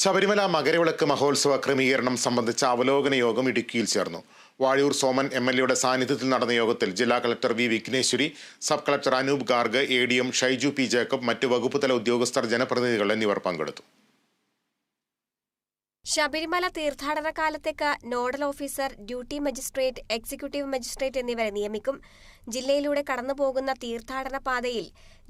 ശബരിമല മകരവിളക്ക് മഹോത്സവ ക്രമീകരണം സംബന്ധിച്ച അവലോകന യോഗം ഇടുക്കിയിൽ ചേർന്നു. വാഴൂർ സോമൻ എം എൽ എയുടെ സാന്നിധ്യത്തിൽ നടന്ന യോഗത്തിൽ ജില്ലാ collector V Vigneshwari sub collector Anoop Garg A D M Shaiju P Jacob മറ്റ് വകുപ്പുതല ഉദ്യോഗസ്ഥർ ജനപ്രതിനിധികൾ എന്നിവർ പങ്കെടുത്തു. ശബരിമല തീർത്ഥാടന കാലത്തേക്ക് nodal officer duty magistrate executive magistrate എന്നിവരെ നിയമിക്കും. ജില്ലയിലൂടെ കടന്നുപോകുന്ന തീർത്ഥാടന പാതയിൽ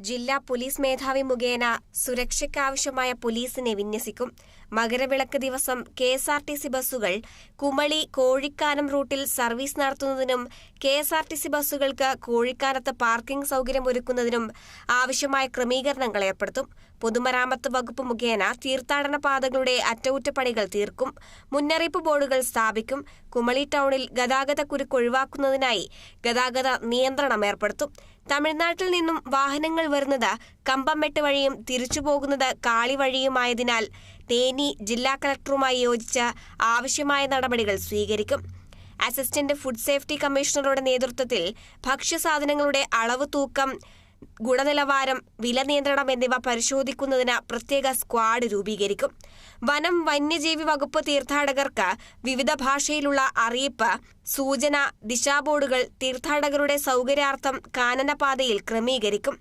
ജില്ലാ പോലീസ് മേധാവി മുഖേന സുരക്ഷയ്ക്കാവശ്യമായ പോലീസിനെ വിന്യസിക്കും. മകരവിളക്ക് ദിവസം K S R T C ബസ്സുകൾ കുമളി കോഴിക്കാനം റൂട്ടിൽ സർവീസ് നടത്തുന്നതിനും K S R T C ബസ്സുകൾക്ക് കോഴിക്കാനത്ത് പാർക്കിംഗ് സൗകര്യം ഒരുക്കുന്നതിനും ആവശ്യമായ ക്രമീകരണങ്ങൾ ഏർപ്പെടുത്തും. പൊതുമരാമത്ത് വകുപ്പ് മുഖേന തീർത്ഥാടന പാതകളുടെ അറ്റകുറ്റപ്പണികൾ തീർക്കും. മുന്നറിയിപ്പ് ബോർഡുകൾ സ്ഥാപിക്കും. കുമളി ടൗണിൽ ഗതാഗത കുരുക്ക് ഒഴിവാക്കുന്നതിനായി ഗതാഗത നിയന്ത്രണം ഏർപ്പെടുത്തും. തമിഴ്നാട്ടിൽ നിന്നും വാഹനങ്ങൾ വരുന്നത് കമ്പംമെട്ട് വഴിയും തിരിച്ചുപോകുന്നത് കാളി വഴിയുമായതിനാൽ തേനി ജില്ലാ കളക്ടറുമായി യോജിച്ച് ആവശ്യമായ നടപടികൾ സ്വീകരിക്കും. അസിസ്റ്റന്റ് ഫുഡ് സേഫ്റ്റി കമ്മീഷണറുടെ നേതൃത്വത്തിൽ ഭക്ഷ്യസാധനങ്ങളുടെ അളവ് തൂക്കം ഗുണനിലവാരം വില നിയന്ത്രണം എന്നിവ പരിശോധിക്കുന്നതിന് പ്രത്യേക സ്ക്വാഡ് രൂപീകരിക്കും. വനം വന്യജീവി വകുപ്പ് തീർത്ഥാടകർക്ക് വിവിധ ഭാഷയിലുള്ള അറിയിപ്പ് സൂചന ദിശാബോർഡുകൾ തീർത്ഥാടകരുടെ സൗകര്യാർത്ഥം കാനനപാതയിൽ ക്രമീകരിക്കും.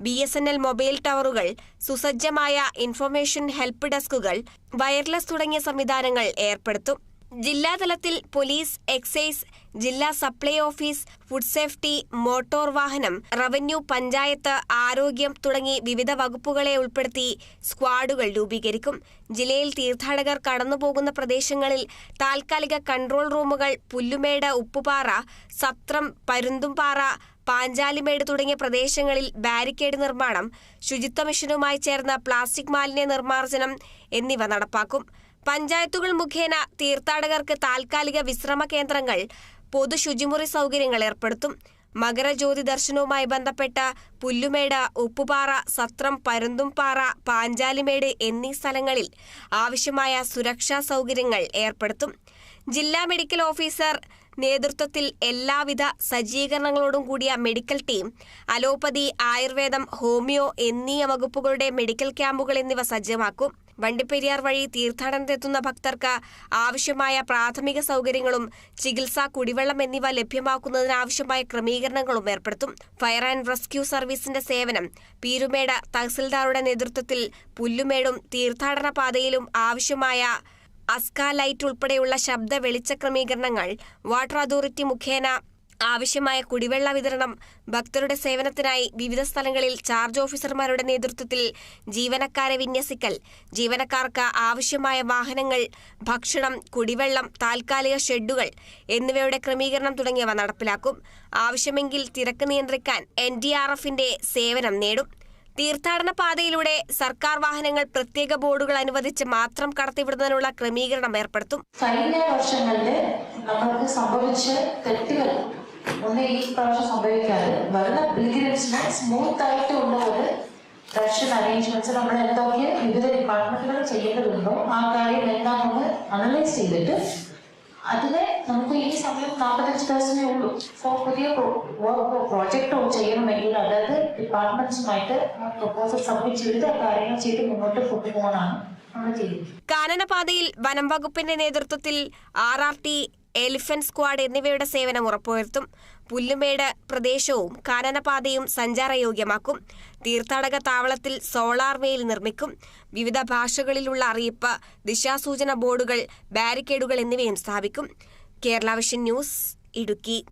B S N L mobile ടവറുകൾ സുസജ്ജമായ ഇൻഫർമേഷൻ ഹെൽപ്പ് ഡെസ്കുകൾ വയർലെസ് തുടങ്ങിയ സംവിധാനങ്ങൾ ഏർപ്പെടുത്തും. ജില്ലാതലത്തിൽ പോലീസ് എക്സൈസ് ജില്ലാ supply office food safety motor വാഹനം റവന്യൂ പഞ്ചായത്ത് ആരോഗ്യം തുടങ്ങി വിവിധ വകുപ്പുകളെ ഉൾപ്പെടുത്തി സ്ക്വാഡുകൾ രൂപീകരിക്കും. ജില്ലയിൽ തീർത്ഥാടകർ കടന്നുപോകുന്ന പ്രദേശങ്ങളിൽ താൽക്കാലിക കൺട്രോൾ റൂമുകൾ പുല്ലുമേട് ഉപ്പുപാറ സത്രം പരുന്തുംപാറ പാഞ്ചാലിമേട് തുടങ്ങിയ പ്രദേശങ്ങളിൽ ബാരിക്കേഡ് നിർമ്മാണം ശുചിത്വ മിഷനുമായി ചേർന്ന പ്ലാസ്റ്റിക് മാലിന്യ നിർമ്മാർജനം എന്നിവ നടപ്പാക്കും. പഞ്ചായത്തുകൾ മുഖേന തീർത്ഥാടകർക്ക് താൽക്കാലിക വിശ്രമ കേന്ദ്രങ്ങൾ പൊതു ശുചിമുറി സൗകര്യങ്ങൾ ഏർപ്പെടുത്തും. മകരജ്യോതി ദർശനവുമായി ബന്ധപ്പെട്ട പുല്ലുമേട് ഉപ്പുപാറ സത്രം പരുന്തുംപാറ പാഞ്ചാലിമേട് എന്നീ സ്ഥലങ്ങളിൽ ആവശ്യമായ സുരക്ഷാ സൗകര്യങ്ങൾ ഏർപ്പെടുത്തും. ജില്ലാ മെഡിക്കൽ ഓഫീസർ നേതൃത്വത്തിൽ എല്ലാവിധ സജ്ജീകരണങ്ങളോടും കൂടിയ മെഡിക്കൽ ടീം അലോപ്പതി ആയുർവേദം ഹോമിയോ എന്നീ വകുപ്പുകളുടെ മെഡിക്കൽ ക്യാമ്പുകൾ എന്നിവ സജ്ജമാക്കും. വണ്ടിപ്പെരിയാർ വഴി തീർത്ഥാടനത്തെത്തുന്ന ഭക്തർക്ക് ആവശ്യമായ പ്രാഥമിക സൗകര്യങ്ങളും ചികിത്സ കുടിവെള്ളം എന്നിവ ലഭ്യമാക്കുന്നതിനാവശ്യമായ ക്രമീകരണങ്ങളും ഏർപ്പെടുത്തും. ഫയർ ആൻഡ് റെസ്ക്യൂ സർവീസിന്റെ സേവനം പീരുമേട് തഹസിൽദാറുടെ നേതൃത്വത്തിൽ പുല്ലുമേടും തീർത്ഥാടന പാതയിലും ആവശ്യമായ അസ്ക ലൈറ്റ് ഉൾപ്പെടെയുള്ള ശബ്ദ വെളിച്ച ക്രമീകരണങ്ങൾ വാട്ടർ അതോറിറ്റി മുഖേന ആവശ്യമായ കുടിവെള്ള വിതരണം ഭക്തരുടെ സേവനത്തിനായി വിവിധ സ്ഥലങ്ങളിൽ ചാർജ് ഓഫീസർമാരുടെ നേതൃത്വത്തിൽ ജീവനക്കാരെ വിന്യസിക്കൽ ജീവനക്കാർക്ക് ആവശ്യമായ വാഹനങ്ങൾ ഭക്ഷണം കുടിവെള്ളം താൽക്കാലിക ഷെഡുകൾ എന്നിവയുടെ ക്രമീകരണം തുടങ്ങിയവ നടപ്പിലാക്കും. ആവശ്യമെങ്കിൽ തിരക്ക് നിയന്ത്രിക്കാൻ എൻ ഡി ആർ എഫിന്റെ സേവനം നേടും. തീർത്ഥാടന പാതയിലൂടെ സർക്കാർ വാഹനങ്ങൾ പ്രത്യേക ബോർഡുകൾ അനുവദിച്ച് മാത്രം കടത്തിവിടുന്നതിനുള്ള ക്രമീകരണം ഏർപ്പെടുത്തും. കഴിഞ്ഞ വർഷങ്ങളിൽ നമ്മൾക്ക് സംഭവിച്ച തെറ്റുകൾ ഒന്നും ഈ പ്രാവശ്യം സംഭവിക്കാതെ. വരുന്ന പിൽഗ്രിംസിന് സ്മൂത്ത് ആയിട്ട് ഉള്ള ഒരു ദർശന അറേഞ്ച്മെന്റ്സ് നമ്മൾ എന്തൊക്കെ വിവിധ ഡിപ്പാർട്ട്മെന്റുകൾ ചെയ്യേണ്ടതുണ്ടോ ആ കാര്യം നമ്മൾ അനലൈസ് ചെയ്തിട്ട് അതിനെ നമുക്ക് ഈ സമയം നാൽപ്പത്തഞ്ച് ദിവസമേ ഉള്ളൂ. ഇപ്പോൾ പുതിയ പ്രോജക്റ്റോ ചെയ്യണമെങ്കിൽ അതായത് ഡിപ്പാർട്ട്മെന്റ്സുമായിട്ട് പ്രപ്പോസൽ സബ്മിറ്റ് ചെയ്ത് ആ കാര്യങ്ങൾ ചെയ്ത് മുന്നോട്ട് ചെയ്യുന്നത്. കാനനപാതയിൽ വനം വകുപ്പിന്റെ നേതൃത്വത്തിൽ R R T elephant squad എന്നിവയുടെ സേവനം ഉറപ്പുവരുത്തും. പുല്ലുമേട് പ്രദേശവും കാനനപാതയും സഞ്ചാരയോഗ്യമാക്കും. തീർത്ഥാടക താവളത്തിൽ സോളാർ വെയിൽ നിർമ്മിക്കും. വിവിധ ഭാഷകളിലുള്ള അറിയിപ്പ് ദിശാസൂചന ബോർഡുകൾ ബാരിക്കേഡുകൾ എന്നിവയും സ്ഥാപിക്കും. Kerala vision news Idukki.